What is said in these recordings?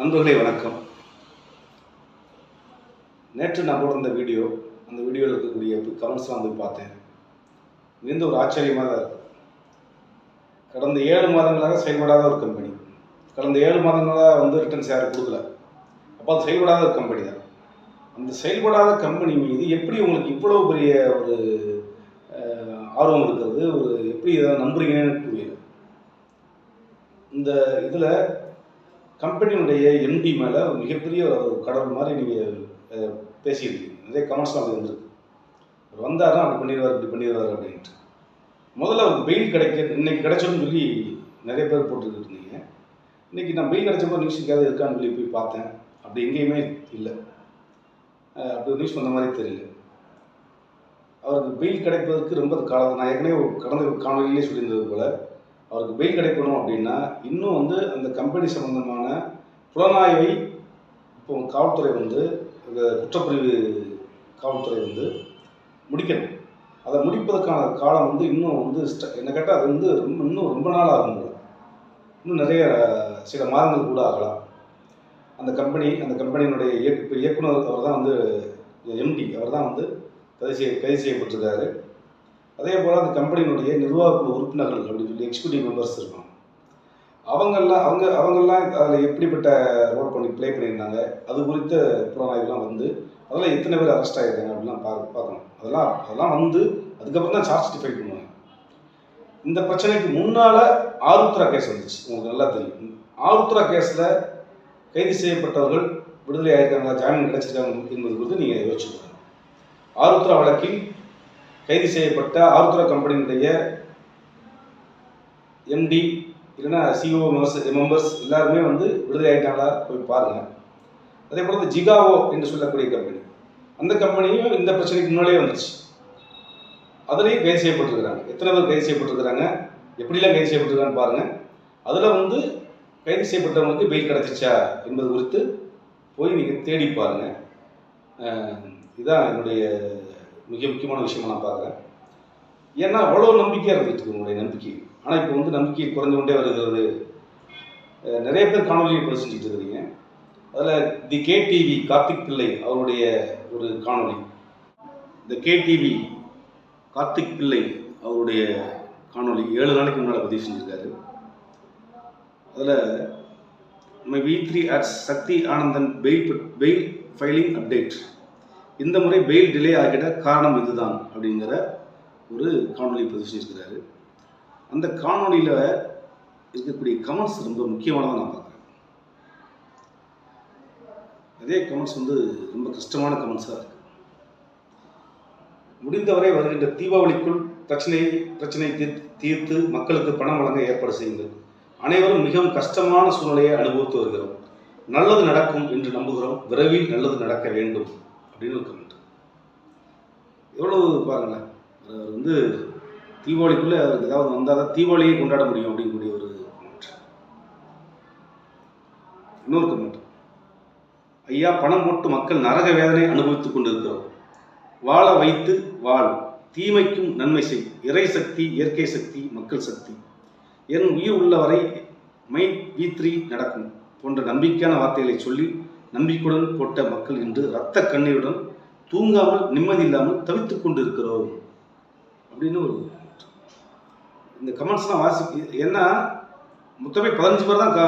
நண்பர்களே வணக்கம். நேற்று நான் போட்டிருந்த வீடியோ அந்த வீடியோவில் இருக்கக்கூடிய கமெண்ட்ஸ்லாம் வந்து பார்த்தேன். மிகுந்த ஒரு ஆச்சரியமாக தான் இருக்கு. கடந்த ஏழு மாதங்களாக செயல்படாத ஒரு கம்பெனி கடந்த ஏழு மாதங்களாக வந்து ரிட்டர்ன்ஸ் யாரும் கொடுக்கல. அப்போ அது செயல்படாத ஒரு கம்பெனி தான். அந்த செயல்படாத கம்பெனி மீது எப்படி உங்களுக்கு இவ்வளோ பெரிய ஒரு ஆர்வம் இருக்கிறது? ஒரு எப்படி இதை நம்புறீங்கன்னு புரியல. இந்த இதில் கம்பெனியுடைய எம்டி மேலே மிகப்பெரிய ஒரு கடவுள் மாதிரி நீங்கள் பேசியிருக்கீங்க. நிறைய கமெண்ட்ஸ்லாம் அது வந்திருக்கு அவர் வந்தாருன்னா அப்படி பண்ணிடுவார் இப்படி பண்ணிடுவார் அப்படின்ட்டு. முதல்ல அவருக்கு பெயில் கிடைக்க இன்னைக்கு கிடைச்சோன்னு சொல்லி நிறைய பேர் போட்டுக்கிட்டு இருந்தீங்க. இன்னைக்கு நான் பெயில் கிடைச்சப்போ நியூஸ் எங்கேயாவது இருக்கான்னு சொல்லி போய் பார்த்தேன். அப்படி எங்கேயுமே இல்லை. அப்படி நியூஸ் வந்த மாதிரி தெரியல. அவருக்கு பெயில் கிடைப்பதற்கு ரொம்ப காலம் நான் ஏற்கனவே ஒரு கடந்த காணொலியிலே சொல்லியிருந்தது போல் அவருக்கு பெயில் கிடைக்கணும் அப்படின்னா இன்னும் வந்து அந்த கம்பெனி சம்மந்தமான சம்பந்தமான புலனாய்வை இப்போ காவல்துறை வந்து குற்றப்பிரிவு காவல்துறை வந்து முடிக்கணும். அதை முடிப்பதற்கான காலம் வந்து இன்னும் வந்து ஸ்ட- என்ன கேட்டால் அது வந்து ரொம்ப இன்னும் ரொம்ப நாள் ஆகும் இன்னும் நிறைய சில மாதங்கள் கூட ஆகலாம். அந்த கம்பெனி அந்த கம்பெனியினுடைய இயக்கு இப்போ இயக்குனர் அவர் தான் வந்து எம்டி அவர் தான் வந்து கைது செய்ய கைது செய்யப்பட்டிருக்காரு. அதே போல் அந்த கம்பெனியினுடைய நிர்வாக குழு உறுப்பினர்கள் அப்படின்னு சொல்லி எக்ஸிக்யூட்டிவ் மெம்பர்ஸ் இருக்கணும் அவங்கெல்லாம் அவங்க அவங்கெல்லாம் அதில் எப்படிப்பட்ட ரோல் பண்ணி ப்ளே பண்ணியிருந்தாங்க அது குறித்த புலனாய்வுலாம் வந்து அதெல்லாம் எத்தனை பேர் அரெஸ்ட் ஆகிருக்காங்க அப்படிலாம் பார்க்க பார்க்கணும். அதெல்லாம் அதெல்லாம் வந்து அதுக்கப்புறம் தான் சார்ஜ் ஃபைல் பண்ணுவாங்க. இந்த பிரச்சனைக்கு முன்னால் ஆருத்ரா கேஸ் வந்துச்சு. உங்களுக்கு நல்லா தெரியும். ஆருத்ரா கேஸில் கைது செய்யப்பட்டவர்கள் விடுதலை ஆயிருக்காங்களா ஜாமீன் கிடைச்சிருக்காங்க என்பது குறித்து நீங்கள் யோசிச்சுக்கோங்க ஆருத்ரா வழக்கில் கைது செய்யப்பட்ட ஆருத்ரா கம்பெனியினுடைய எம்டி இல்லைன்னா சிஓ மெம்பர்ஸ் மெம்பர்ஸ் எல்லாருமே வந்து விடுதலை ஆகிட்டாங்களா போய் பாருங்கள் அதே போல் இந்த ஜிகாவோ என்று சொல்லக்கூடிய கம்பெனி அந்த கம்பெனியும் இந்த பிரச்சனைக்கு முன்னாலே வந்துச்சு. அதுலேயும் கைது செய்யப்பட்டிருக்கிறாங்க. எத்தனை பேர் கைது செய்யப்பட்டிருக்கிறாங்க? எப்படிலாம் கைது செய்யப்பட்டிருக்கான்னு பாருங்கள் அதில் வந்து கைது செய்யப்பட்டவங்களுக்கு பெயில் கிடச்சிச்சா என்பது குறித்து போய் நீங்கள் தேடி பாருங்கள் இதுதான் என்னுடைய மிக முக்கியமான விஷயமா நான் பார்க்குறேன். ஏன்னா அவ்வளோ நம்பிக்கையாக இருந்துட்டு உங்களுடைய நம்பிக்கை ஆனால் இப்போ வந்து நம்பிக்கை குறைந்து கொண்டே வருகிறது. நிறைய பேர் காணொலியை பதிவு செஞ்சுட்டு இருக்கிறீங்க. அதில் தி கேடிவி கார்த்திக் பிள்ளை அவருடைய ஒரு காணொளி. இந்த கேடிவி கார்த்திக் பிள்ளை அவருடைய காணொளி ஏழு நாளைக்கு முன்னால் பதிவு செஞ்சுருக்காரு. அதில் நம்ம V three ads Sakthi Anandan bail bail filing update இந்த முறை பெயில் டிலே ஆகிட காரணம் இதுதான் அப்படிங்கிற ஒரு காணொலி பதிவு செஞ்சுருக்கிறாரு. அந்த காணொளியில் இருக்கக்கூடிய கமெண்ட்ஸ் ரொம்ப முக்கியமானதாக நான் பார்க்குறேன். அதே கமெண்ட்ஸ் வந்து ரொம்ப கஷ்டமான கமெண்ட்ஸாக இருக்கு. முடிந்தவரை வருகின்ற தீபாவளிக்குள் பிரச்சனையை பிரச்சனை தீர்த்து மக்களுக்கு பணம் வழங்க ஏற்பாடு செய்யுங்கள். அனைவரும் மிகவும் கஷ்டமான சூழ்நிலையை அனுபவித்து வருகிறோம். நல்லது நடக்கும் என்று நம்புகிறோம். விரைவில் நல்லது நடக்க வேண்டும் அப்படின்னு ஒரு கமெண்ட் எவ்வளவு பாருங்களேன். அவர் வந்து தீபாவளிக்குள்ளே அவருக்கு ஏதாவது வந்தால் தான் தீபாவளியை கொண்டாட முடியும் அப்படிங்கக்கூடிய ஒரு கமெண்ட் இன்னொரு கமெண்ட் ஐயா பணம் போட்டு மக்கள் நரக வேதனை அனுபவித்துக் கொண்டிருக்கிறோம். வாழ வைத்து வாழ். தீமைக்கும் நன்மை செய். இறை சக்தி இயற்கை சக்தி மக்கள் சக்தி. என் உயிர் உள்ளவரை மை வீத்ரி த்ரீ நடக்கும் போன்ற நம்பிக்கையான வார்த்தைகளை சொல்லி நம்பிக்கையுடன் போட்ட மக்கள் இன்று இரத்த கண்ணீருடன் தூங்காமல் நிம்மதி இல்லாமல் தவித்துக் கொண்டிருக்கிறோம். அப்படின்னு ஒரு இந்த கமெண்ட்ஸ்லாம் வாசி ஏன்னா மொத்தமே பதினஞ்சு பேர் தான் க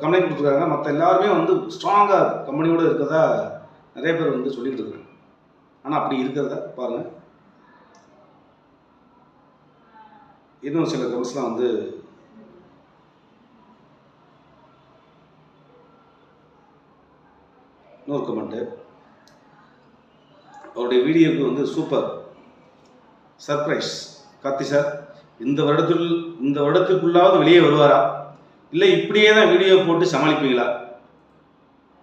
கம்ப்ளைண்ட் கொடுத்துருக்காங்க. மற்ற எல்லாருமே வந்து ஸ்ட்ராங்காக கம்பெனியோடு இருக்கிறதா நிறைய பேர் வந்து சொல்லிகிட்டு இருக்காங்க. ஆனால் அப்படி இருக்கிறதா பாருங்கள் இன்னும் சில கமெண்ட்ஸ்லாம் வந்து இன்னொரு கமெண்ட்டு அவருடைய வீடியோக்கு வந்து சூப்பர் சர்ப்ரைஸ் கார்த்தி சார் இந்த வருடத்தில் இந்த வருடத்துக்குள்ளாவது வெளியே வருவாரா? இல்லை இப்படியே தான் வீடியோ போட்டு சமாளிப்பீங்களா?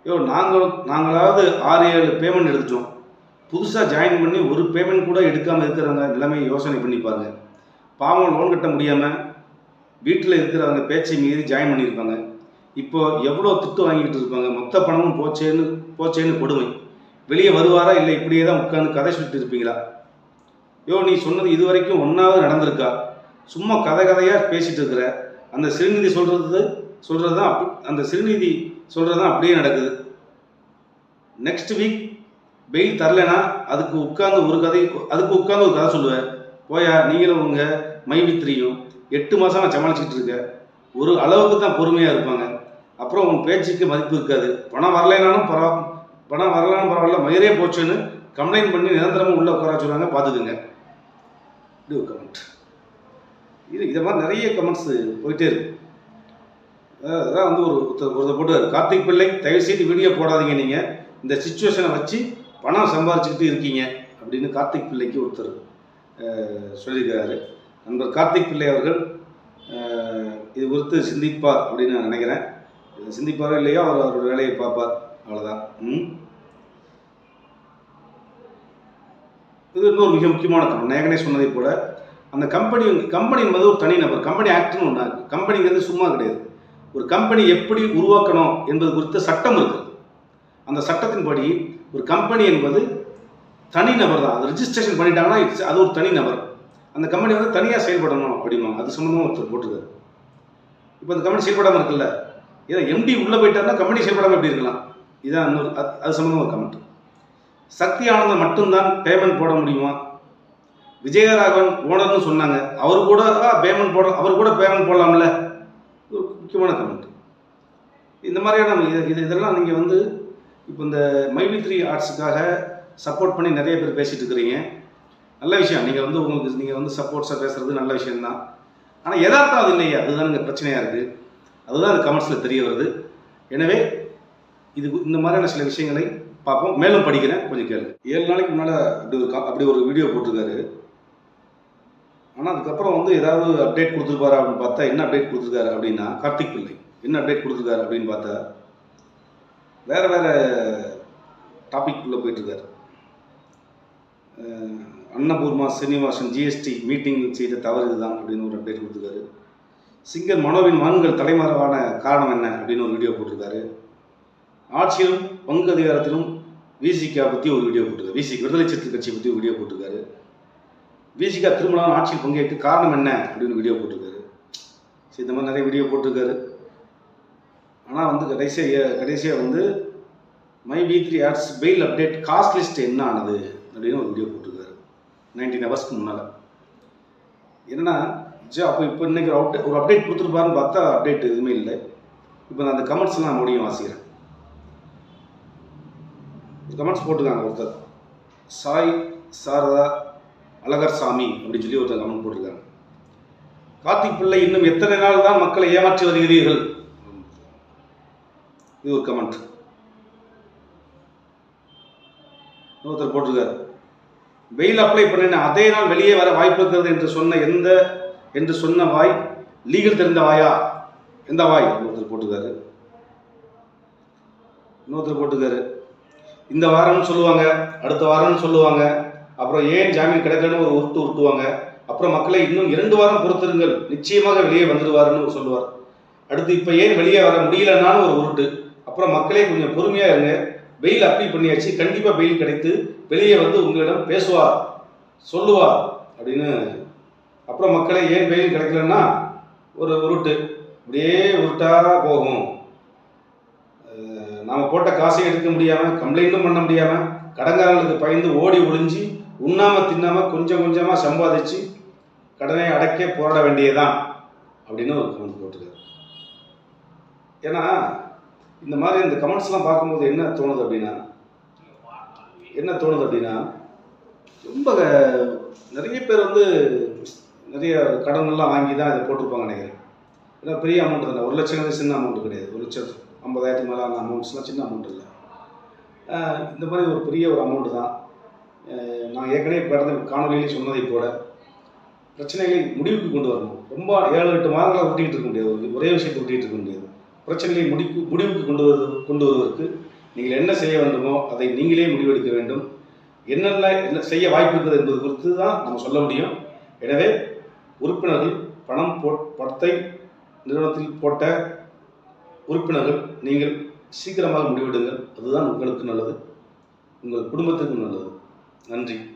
ஐயோ நாங்கள் நாங்களாவது ஆறு ஏழு பேமெண்ட் எடுத்துட்டோம். புதுசாக ஜாயின் பண்ணி ஒரு பேமெண்ட் கூட எடுக்காமல் இருக்கிறவங்க நிலைமையை யோசனை பண்ணி பாருங்க. பாவம் லோன் கட்ட முடியாமல் வீட்டில் இருக்கிறவங்க பேச்சை மீறி ஜாயின் பண்ணியிருப்பாங்க. இப்போ எவ்வளோ திட்டு வாங்கிட்டு இருப்பாங்க? மொத்த பணமும் போச்சேன்னு போச்சேன்னு கொடுமை. வெளியே வருவாரா? இல்லை இப்படியே தான் உட்காந்து கதை சொல்லிட்டு இருப்பீங்களா யோ நீ சொன்னது இது வரைக்கும் ஒன்றாவது நடந்திருக்கா? சும்மா கதை கதையாக பேசிட்டு இருக்கிற அந்த சிறுநீதி சொல்கிறது சொல்கிறது தான் அப்படி அந்த சிறுநீதி சொல்கிறது தான் அப்படியே நடக்குது. நெக்ஸ்ட் வீக் பெயில் தரலைன்னா அதுக்கு உட்காந்து ஒரு கதை அதுக்கு உட்காந்து ஒரு கதை சொல்லுவேன் போயா நீங்களும் உங்கள் மைவித்திரியும் எட்டு மாதம் நான் சமாளிச்சுட்டு இருக்கேன் ஒரு அளவுக்கு தான் பொறுமையாக இருப்பாங்க. அப்புறம் உன் பேச்சுக்கு மதிப்பு இருக்காது. பணம் வரலைனாலும் பரவா பணம் வரலனாலும் பரவாயில்ல. மயிரே போச்சுன்னு கம்ப்ளைண்ட் பண்ணி நிரந்தரமாக உள்ளே உட்கார சொல்கிறாங்க பார்த்துக்குங்க. டூ கமெண்ட் இது இதை மாதிரி நிறைய கமெண்ட்ஸ் போயிட்டே இருக்கு. அதான் வந்து ஒரு ஒருத்தர் போட்டு கார்த்திக் பிள்ளை தயவு செய்து வீடியோ போடாதீங்க நீங்கள் இந்த சுச்சுவேஷனை வச்சு பணம் சம்பாதிச்சுக்கிட்டு இருக்கீங்க அப்படின்னு கார்த்திக் பிள்ளைக்கு ஒருத்தர் சொல்லியிருக்கிறாரு. நண்பர் கார்த்திக் பிள்ளை அவர்கள் இது குறித்து சிந்திப்பார் அப்படின்னு நான் நினைக்கிறேன். சிந்திப்பாரோ இல்லையோ அவர் அவரோட வேலையை பார்ப்பார். அவ்வளோதான் ம்? இது இன்னொரு மிக முக்கியமான கமெண்ட் நான் ஏற்கனவே சொன்னதை போல அந்த கம்பெனி கம்பெனி என்பது ஒரு தனி நபர். கம்பெனி ஆக்ட்னு ஒன்றா இருக்குது கம்பெனிங்கிறது சும்மா கிடையாது. ஒரு கம்பெனி எப்படி உருவாக்கணும் என்பது குறித்த சட்டம் இருக்குது அந்த சட்டத்தின்படி ஒரு கம்பெனி என்பது தனி நபர் தான். அது ரிஜிஸ்ட்ரேஷன் பண்ணிட்டாங்கன்னா அது ஒரு தனி நபர். அந்த கம்பெனி வந்து தனியாக செயல்படணும் அப்படிம்பாங்க. அது சம்மந்தமாக ஒருத்தர் போட்டிருக்காரு. இப்போ அந்த கம்பெனி செயல்படாமல் இருக்குல்ல? ஏன்னா எம்டி உள்ளே போயிட்டாருன்னா கம்பெனி செயல்படாமல் எப்படி இருக்கலாம்? இதான் இன்னொரு அது அது சம்மந்தமாக ஒரு கமெண்ட் சக்தி ஆனந்தம் மட்டும்தான் பேமெண்ட் போட முடியுமா? விஜயராகவன் ஓனர்னு சொன்னாங்க. அவர் கூட பேமெண்ட் போட அவர் கூட பேமெண்ட் போடலாம்ல. ஒரு முக்கியமான கமெண்ட் இந்த மாதிரியான இது இது இதெல்லாம் நீங்கள் வந்து இப்போ இந்த மைவி த்ரீ ஆர்ட்ஸுக்காக சப்போர்ட் பண்ணி நிறைய பேர் பேசிகிட்டு இருக்கிறீங்க. நல்ல விஷயம். நீங்கள் வந்து உங்களுக்கு நீங்கள் வந்து சப்போர்ட்ஸாக பேசுறது நல்ல விஷயம்தான். ஆனால் எதார்த்தம் அது இல்லையா. அதுதான் இங்கே பிரச்சனையாக இருக்குது அதுதான் அந்த கமெண்ட்ஸில் தெரிய வருது. எனவே இது இந்த மாதிரியான சில விஷயங்களை பார்ப்போம். மேலும் படிக்கிறேன். கொஞ்சம் கேளு ஏழு நாளைக்கு முன்னால் அப்படி ஒரு அப்படி ஒரு வீடியோ போட்டிருக்காரு. ஆனால் அதுக்கப்புறம் வந்து ஏதாவது அப்டேட் கொடுத்துருப்பாரு அப்படின்னு பார்த்தா என்ன அப்டேட் கொடுத்துருக்காரு அப்படின்னா கார்த்திக் பிள்ளை. என்ன அப்டேட் கொடுத்துருக்காரு அப்படின்னு பார்த்தா வேறு வேற டாபிக்குள்ளே போயிட்டுருக்காரு. அன்னபூர்மா சீனிவாசன் ஜிஎஸ்டி மீட்டிங் செய்த தவறு இதுதான் அப்படின்னு ஒரு அப்டேட் கொடுத்துருக்காரு. சிங்கர் மனோவின் மகன்கள் தலைமறைவான காரணம் என்ன அப்படின்னு ஒரு வீடியோ போட்டிருக்காரு. ஆட்சியிலும் பங்கு அதிகாரத்திலும் விசிகா பற்றி ஒரு வீடியோ போட்டிருக்காரு. விசி விடுதலை சிறுத்தை கட்சியை பற்றி ஒரு வீடியோ போட்டிருக்காரு. விஜிகா திருமணம் ஆட்சியில் பங்கேற்று காரணம் என்ன அப்படின்னு வீடியோ போட்டிருக்காரு. சரி இந்த மாதிரி நிறைய வீடியோ போட்டிருக்காரு. ஆனால் வந்து கடைசியாக கடைசியாக வந்து my V three ads bail update cast list என்ன ஆனது அப்படின்னு ஒரு வீடியோ போட்டிருக்காரு. நைன்டீன் ஹவர்ஸ்க்கு முன்னால். என்னன்னா ஜோ அப்போ இப்போ இன்னைக்கு ஒரு அப்டேட் ஒரு அப்டேட் கொடுத்துருப்பாருன்னு பார்த்தா அப்டேட் எதுவுமே இல்லை. இப்போ நான் அந்த கமெண்ட்ஸ்லாம் நான் முடியும் வாசிக்கிறேன். கமெண்ட்ஸ் போட்டிருக்காங்க ஒருத்தர். சாய் சாரதா அழகர் சாமி அப்படின்னு சொல்லி ஒருத்தர் கமெண்ட் போட்டிருக்காங்க கார்த்திக் பிள்ளை இன்னும் எத்தனை நாள் தான் மக்களை ஏமாற்றி வருகிறீர்கள்? இது ஒரு கமெண்ட் ஒருத்தர் போட்டிருக்காரு. வெயில் அப்ளை பண்ணின அதே நாள் வெளியே வர வாய்ப்பு இருக்கிறது என்று சொன்ன எந்த என்று சொன்ன வாய் லீகல் தெரிந்த வாயா? எந்த வாய்? ஒருத்தர் போட்டிருக்காரு. இன்னொருத்தர் போட்டிருக்காரு. இந்த வாரம்னு சொல்லுவாங்க அடுத்த வாரம்னு சொல்லுவாங்க. அப்புறம் ஏன் ஜாமீன் கிடைக்கலன்னு ஒரு உருட்டு உருட்டுவாங்க. அப்புறம் மக்களை இன்னும் இரண்டு வாரம் பொறுத்திருங்கள். நிச்சயமாக வெளியே வந்துடுவாருன்னு சொல்லுவார். அடுத்து இப்போ ஏன் வெளியே வர முடியலன்னாலும் ஒரு உருட்டு. அப்புறம் மக்களே கொஞ்சம் பொறுமையாக இருங்க. பெயில் அப்பீல் பண்ணியாச்சு. கண்டிப்பாக பெயில் கிடைத்து வெளியே வந்து உங்களிடம் பேசுவார் சொல்லுவார் அப்படின்னு. அப்புறம் மக்களே ஏன் பெயில் கிடைக்கலன்னா ஒரு உருட்டு. இப்படியே உருட்டா போகும். நாம் போட்ட காசை எடுக்க முடியாமல் கம்ப்ளைண்ட்டும் பண்ண முடியாமல் கடன்காரங்களுக்கு பயந்து ஓடி ஒளிஞ்சு உண்ணாமல் தின்னாமல் கொஞ்சம் கொஞ்சமாக சம்பாதிச்சு கடனை அடைக்க போராட வேண்டியதுதான் அப்படின்னு ஒரு கமெண்ட் போட்டிருக்காரு. ஏன்னா இந்த மாதிரி இந்த கமெண்ட்ஸ்லாம் பார்க்கும்போது என்ன தோணுது அப்படின்னா என்ன தோணுது அப்படின்னா ரொம்ப நிறைய பேர் வந்து நிறைய கடன்லாம் வாங்கி தான் இதை போட்டிருப்பாங்க நினைக்கிறேன். ஏன்னா பெரிய அமௌண்ட் தானே ஒரு லட்சம் சின்ன அமௌண்ட் கிடையாது. ஒரு லட்சம் ஐம்பதாயிரத்துக்கு மேலே அந்த அமௌண்ட்ஸ்லாம் சின்ன அமௌண்ட் இல்லை. இந்த மாதிரி ஒரு பெரிய ஒரு அமௌண்ட் தான். நான் ஏற்கனவே கடந்த காணொலியிலே சொன்னதை போல பிரச்சனைகளை முடிவுக்கு கொண்டு வரணும். ரொம்ப ஏழு எட்டு மாதங்களாக ஒட்டிக்கிட்டு இருக்க முடியாது. ஒரு- ஒரே விஷயத்தை ஒட்டிகிட்டு இருக்க முடியாது. பிரச்சனைகளை முடிக்கு முடிவுக்கு கொண்டு வருவது கொண்டு வருவதற்கு நீங்கள் என்ன செய்ய வேண்டுமோ அதை நீங்களே முடிவெடுக்க வேண்டும். என்னென்ன என்ன செய்ய வாய்ப்பு இருக்குது என்பது குறித்து தான் நம்ம சொல்ல முடியும். எனவே உறுப்பினர்கள் பணம் போ பணத்தை நிறுவனத்தில் போட்ட உறுப்பினர்கள் நீங்கள் சீக்கிரமாக முடிவெடுங்கள். அதுதான் உங்களுக்கு நல்லது. உங்கள் குடும்பத்திற்கும் நல்லது. நன்றி.